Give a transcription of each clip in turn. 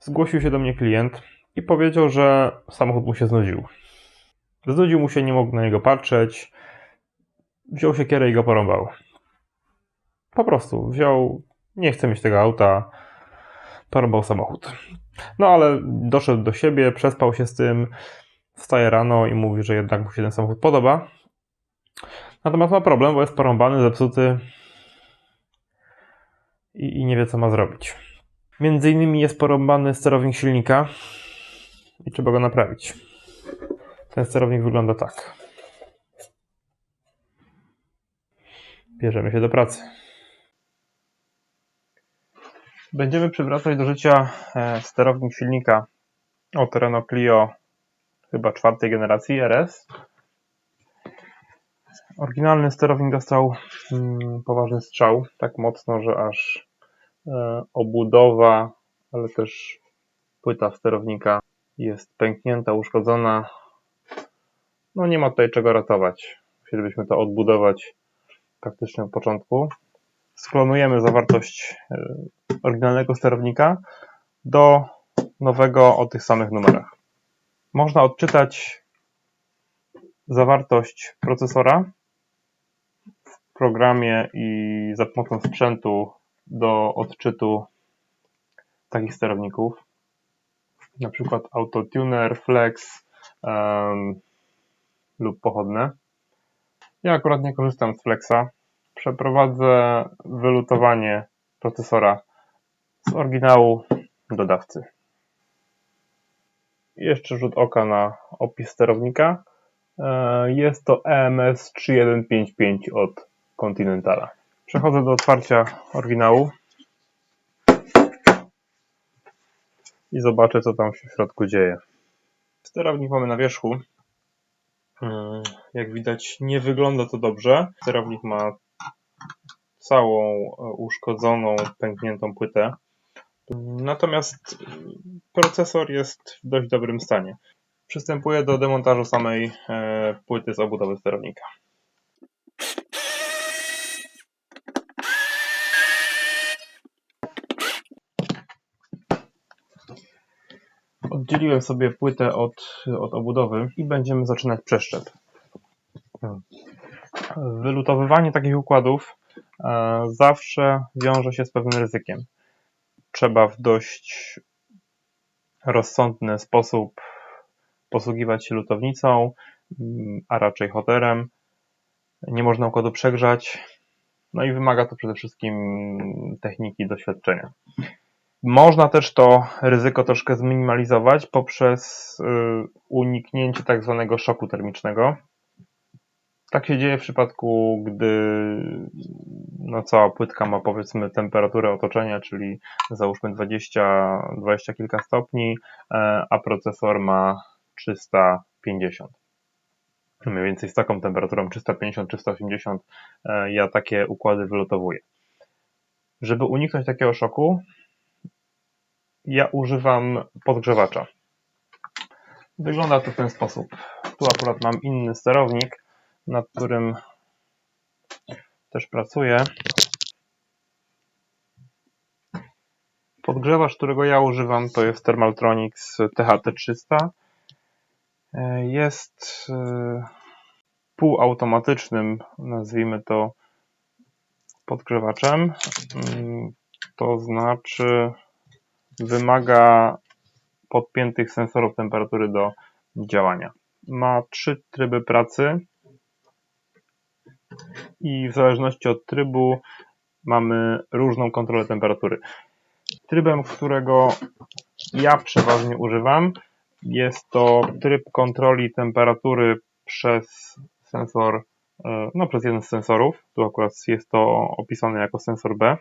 zgłosił się do mnie klient i powiedział, że samochód mu się znudził. Znudził mu się, nie mógł na niego patrzeć. Wziął się kierę i go porąbał. Po prostu wziął, nie chce mieć tego auta, porąbał samochód. No ale doszedł do siebie, przespał się z tym, wstaje rano i mówi, że jednak mu się ten samochód podoba. Natomiast ma problem, bo jest porąbany, zepsuty i, i nie wie, co ma zrobić. Między innymi jest porąbany sterownik silnika i trzeba go naprawić. Ten sterownik wygląda tak. Bierzemy się do pracy. Będziemy przywracać do życia e, sterownik silnika od Renault Clio chyba czwartej generacji RS. Oryginalny sterownik dostał mm, poważny strzał, tak mocno, że aż obudowa, ale też płyta sterownika jest pęknięta, uszkodzona. No nie ma tutaj czego ratować. Musielibyśmy to odbudować praktycznie od początku. Sklonujemy zawartość e, oryginalnego sterownika do nowego o tych samych numerach. Można odczytać zawartość procesora w programie i za pomocą sprzętu do odczytu takich sterowników, na przykład autotuner, flex um, lub pochodne. Ja akurat nie korzystam z flexa. Przeprowadzę wylutowanie procesora z oryginału do dawcy. Jeszcze rzut oka na opis sterownika. E, Jest to EMS 3155 od Continentala. Przechodzę do otwarcia oryginału i zobaczę, co tam się w środku dzieje. Sterownik mamy na wierzchu. Mm, Jak widać, nie wygląda to dobrze. Sterownik ma całą e, uszkodzoną, pękniętą płytę. Natomiast procesor jest w dość dobrym stanie. Przystępuję do demontażu samej e, płyty z obudowy sterownika. Oddzieliłem sobie płytę od, od obudowy i będziemy zaczynać przeszczep. Wylutowywanie takich układów e, zawsze wiąże się z pewnym ryzykiem. Trzeba w dość rozsądny sposób posługiwać się lutownicą, a raczej hoterem. Nie można układu przegrzać. No i wymaga to przede wszystkim techniki doświadczenia. Można też to ryzyko troszkę zminimalizować poprzez y, uniknięcie tak zwanego szoku termicznego. Tak się dzieje w przypadku, gdy no, cała płytka ma powiedzmy temperaturę otoczenia, czyli załóżmy 20, 20 kilka stopni, e, a procesor ma 350. Mniej więcej z taką temperaturą 350-380 e, ja takie układy wylotowuję. Żeby uniknąć takiego szoku, ja używam podgrzewacza. Wygląda to w ten sposób. Tu akurat mam inny sterownik, nad którym też pracuję. Podgrzewacz, którego ja używam, to jest Thermaltronics THT300. E, Jest e, półautomatycznym, nazwijmy to, podgrzewaczem. Mm, To znaczy, wymaga podpiętych sensorów temperatury do działania. Ma trzy tryby pracy i w zależności od trybu mamy różną kontrolę temperatury. Trybem, którego ja przeważnie używam, jest to tryb kontroli temperatury przez sensor, e, no przez jeden z sensorów. Tu akurat jest to opisane jako sensor B.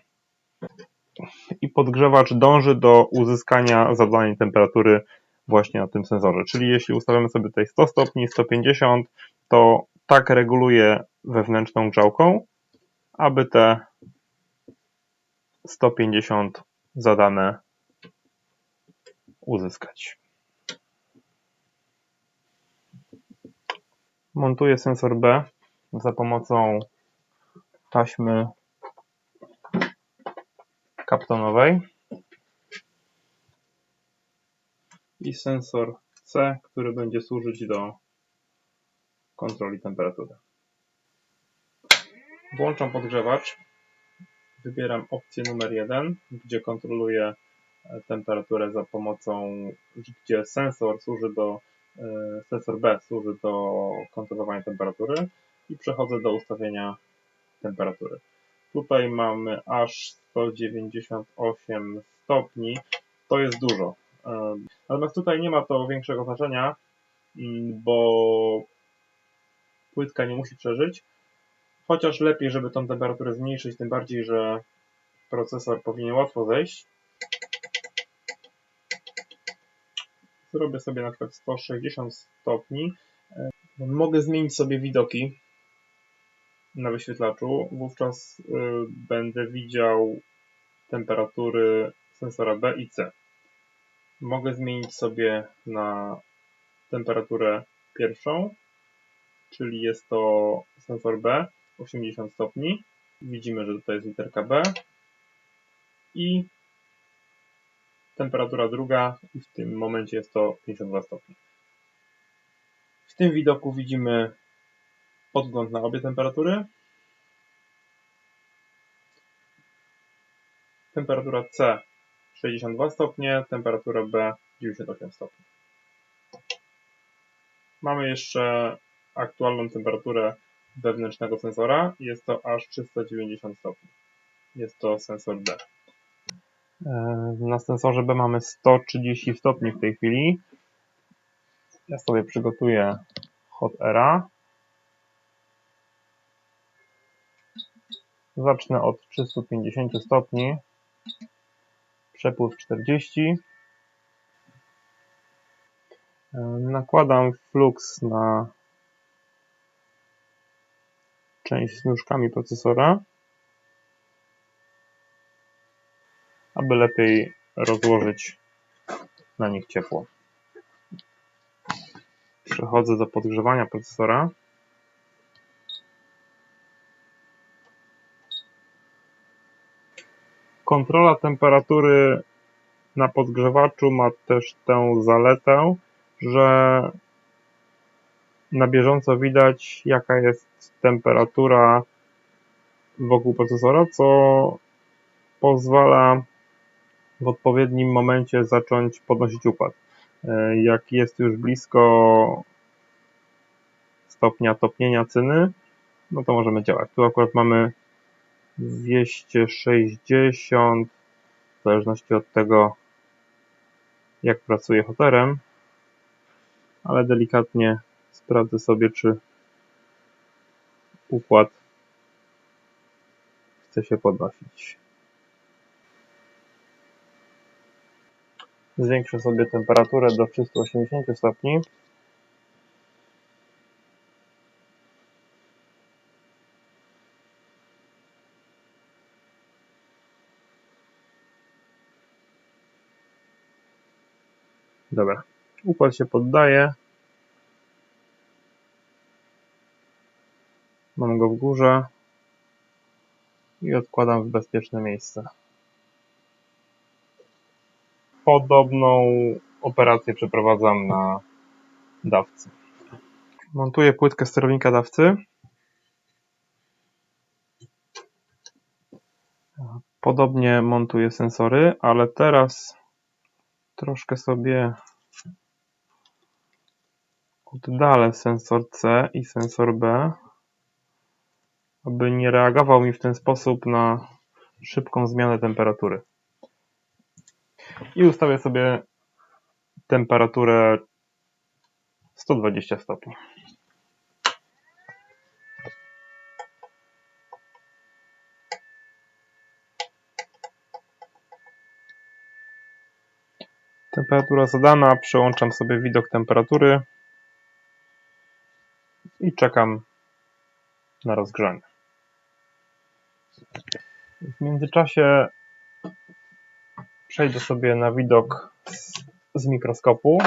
I podgrzewacz dąży do uzyskania zadanej temperatury właśnie na tym sensorze. Czyli jeśli ustawiamy sobie tutaj 100 stopni, 150, to tak reguluje wewnętrzną grzałką, aby te 150 zadane uzyskać. Montuję sensor B za pomocą taśmy kaptonowej. i sensor C, który będzie służyć do kontroli temperatury. Włączam podgrzewacz. Wybieram opcję numer 1, gdzie kontroluję e, temperaturę za pomocą, gdzie sensor służy do, e, sensor B służy do kontrolowania temperatury i przechodzę do ustawienia temperatury. Tutaj mamy aż 198 stopni. To jest dużo. Natomiast tutaj nie ma to większego znaczenia, mm, bo płytka nie musi przeżyć. Chociaż lepiej, żeby tą temperaturę zmniejszyć, tym bardziej, że procesor powinien łatwo zejść. Zrobię sobie na przykład 160 stopni. Mogę zmienić sobie widoki na wyświetlaczu. Wówczas y, będę widział temperatury sensora B i C. Mogę zmienić sobie na temperaturę pierwszą, czyli jest to sensor B 80 stopni. Widzimy, że tutaj jest literka B i temperatura druga i w tym momencie jest to 52 stopni. W tym widoku widzimy podgląd na obie temperatury. Temperatura C 62 stopnie, temperatura B 98 stopni. Mamy jeszcze aktualną temperaturę wewnętrznego sensora. Jest to aż 390 stopni. Jest to sensor B. E, Na sensorze B mamy 130 stopni w tej chwili. Ja sobie przygotuję hot aira. Zacznę od 350 stopni. Przepływ 40. E, Nakładam flux na część z nóżkami procesora, aby lepiej rozłożyć na nich ciepło. Przechodzę do podgrzewania procesora. Kontrola temperatury na podgrzewaczu ma też tę zaletę, że na bieżąco widać jaka jest temperatura wokół procesora, co pozwala w odpowiednim momencie zacząć podnosić układ. E, Jak jest już blisko stopnia topnienia cyny, no to możemy działać. Tu akurat mamy 260, w zależności od tego, jak pracuję hoterem, ale delikatnie sprawdzę sobie, czy układ chce się podnosić. Zwiększę sobie temperaturę do 380 stopni. Dobra, układ się poddaje. Mam go w górze i odkładam w bezpieczne miejsce. Podobną operację przeprowadzam na dawcy. Montuję płytkę sterownika dawcy. Podobnie montuję sensory, ale teraz troszkę sobie oddalę sensor C i sensor B, aby nie reagował mi w ten sposób na szybką zmianę temperatury. I ustawię sobie temperaturę 120 stopni. Temperatura zadana, przełączam sobie widok temperatury i czekam na rozgrzanie. W międzyczasie przejdę sobie na widok z, mikroskopu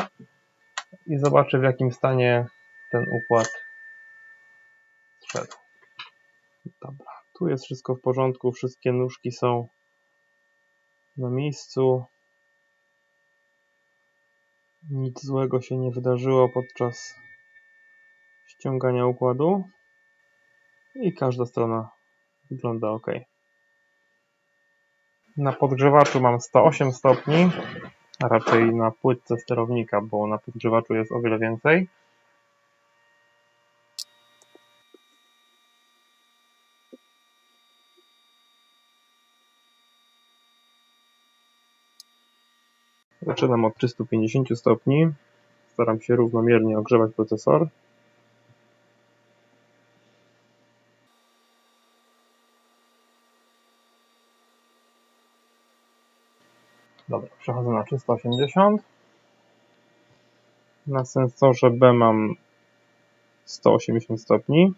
i zobaczę w jakim stanie ten układ szedł. Dobra, tu jest wszystko w porządku, wszystkie nóżki są na miejscu. Nic złego się nie wydarzyło podczas ściągania układu i każda strona wygląda ok. Na podgrzewaczu mam 108 stopni, a raczej na płytce sterownika, bo na podgrzewaczu jest o wiele więcej. Zaczynam od 350 stopni. Staram się równomiernie ogrzewać procesor. Dobra, przechodzę na 380. Na sensorze B mam 180 stopni.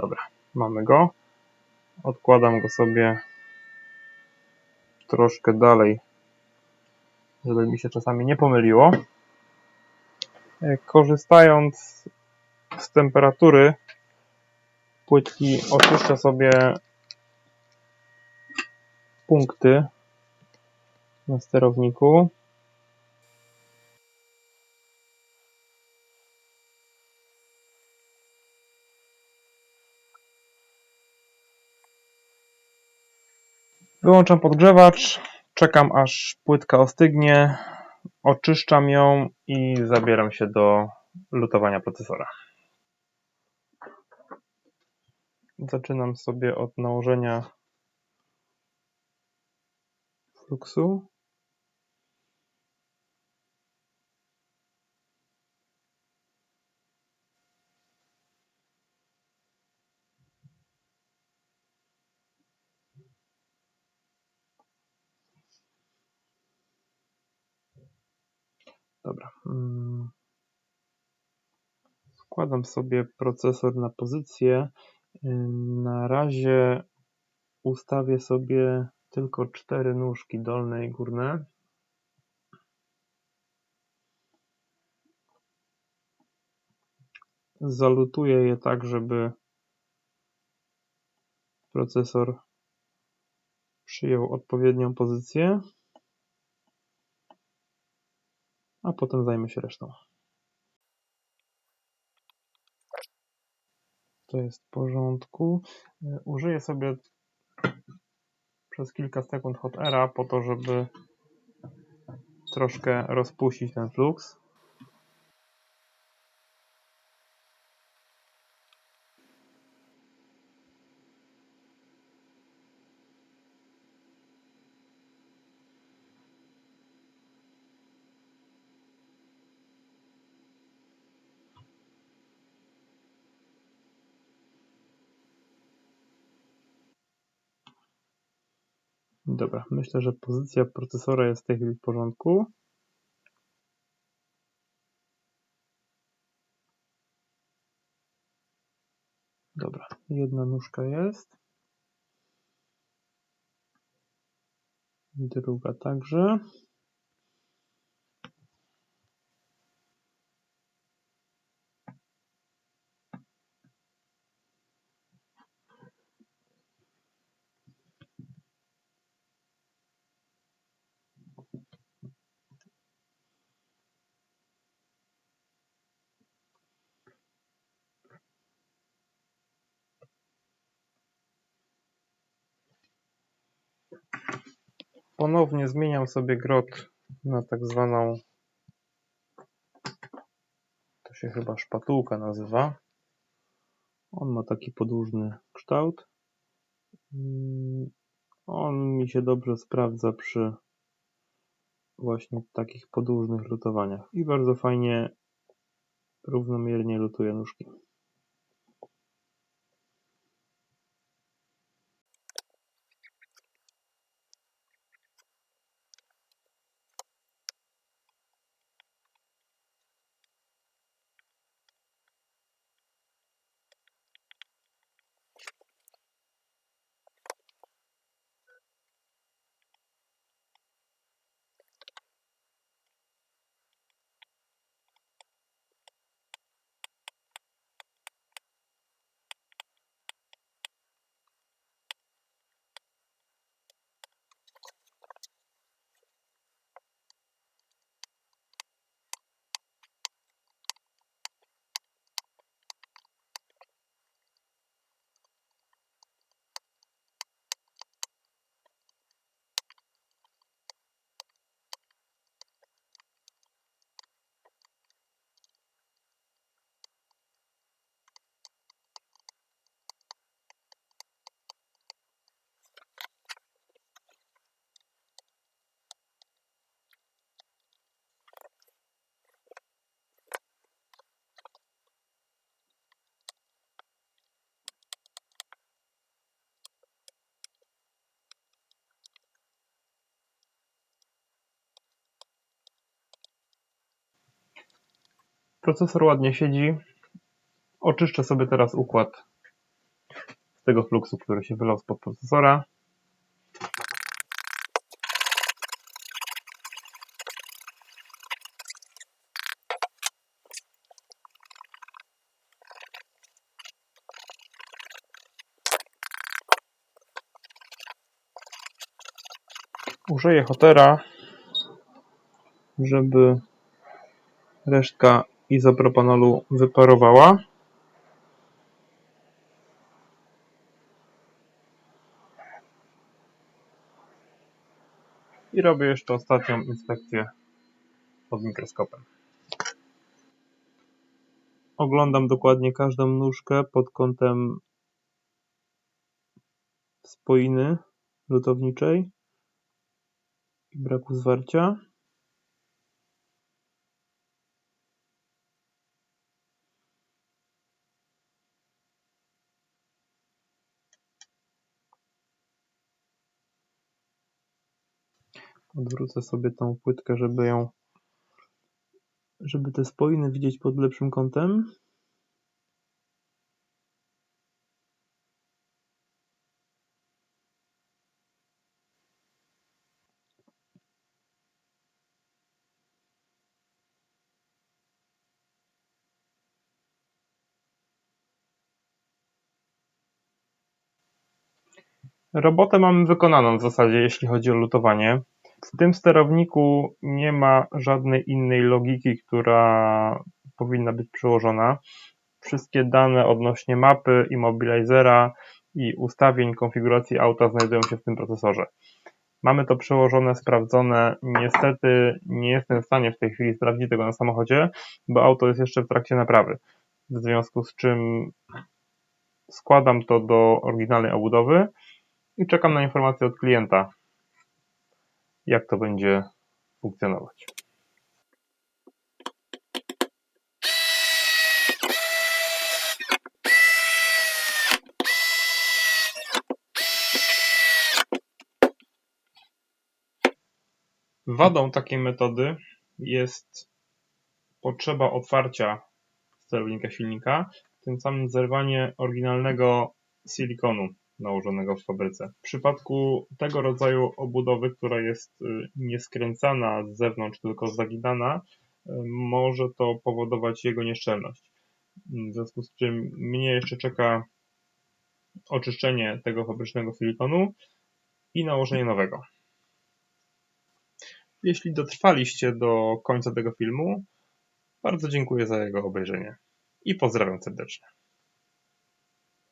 Dobra, mamy go. Odkładam go sobie troszkę dalej, żeby mi się czasami nie pomyliło. E, Korzystając z temperatury płytki oczyszcza sobie punkty na sterowniku. Wyłączam podgrzewacz, czekam aż płytka ostygnie, oczyszczam ją i zabieram się do lutowania procesora. Zaczynam sobie od nałożenia fluxu. Wkładam sobie procesor na pozycję. Ym, Na razie ustawię sobie tylko cztery nóżki dolne i górne. Zalutuję je tak, żeby procesor przyjął odpowiednią pozycję, a potem zajmę się resztą. To jest w porządku. Y, Użyję sobie przez kilka sekund hot aira po to, żeby troszkę rozpuścić ten flux. Dobra, myślę, że pozycja procesora jest w tej chwili w porządku. Dobra, jedna nóżka jest. Druga także. Ponownie zmieniam sobie grot na tak zwaną to się chyba szpatułka nazywa. On ma taki podłużny kształt. Mm, On mi się dobrze sprawdza przy właśnie takich podłużnych lutowaniach i bardzo fajnie równomiernie lutuje nóżki. Procesor ładnie siedzi. Oczyszczę sobie teraz układ z tego fluksu, który się wylał spod procesora. Użyję hotera, żeby resztka izopropanolu wyparowała. I robię jeszcze ostatnią inspekcję pod mikroskopem. Oglądam dokładnie każdą nóżkę pod kątem spoiny lutowniczej i braku zwarcia. Odwrócę sobie tą płytkę, żeby ją żeby te spoiny widzieć pod lepszym kątem. Robotę mamy wykonaną w zasadzie, jeśli chodzi o lutowanie. W tym sterowniku nie ma żadnej innej logiki, która powinna być przyłożona. Wszystkie dane odnośnie mapy, immobilizera i ustawień konfiguracji auta znajdują się w tym procesorze. Mamy to przełożone, sprawdzone. Niestety nie jestem w stanie w tej chwili sprawdzić tego na samochodzie, bo auto jest jeszcze w trakcie naprawy. W związku z czym składam to do oryginalnej obudowy i czekam na informację od klienta, jak to będzie funkcjonować. Wadą takiej metody jest potrzeba otwarcia sterownika silnika, tym samym zerwanie oryginalnego silikonu nałożonego w fabryce. W przypadku tego rodzaju obudowy, która jest y, nieskręcana z zewnątrz, tylko zaginana, y, może to powodować jego nieszczelność. W związku z czym mnie jeszcze czeka oczyszczenie tego fabrycznego silikonu i nałożenie nowego. Jeśli dotrwaliście do końca tego filmu, bardzo dziękuję za jego obejrzenie i pozdrawiam serdecznie.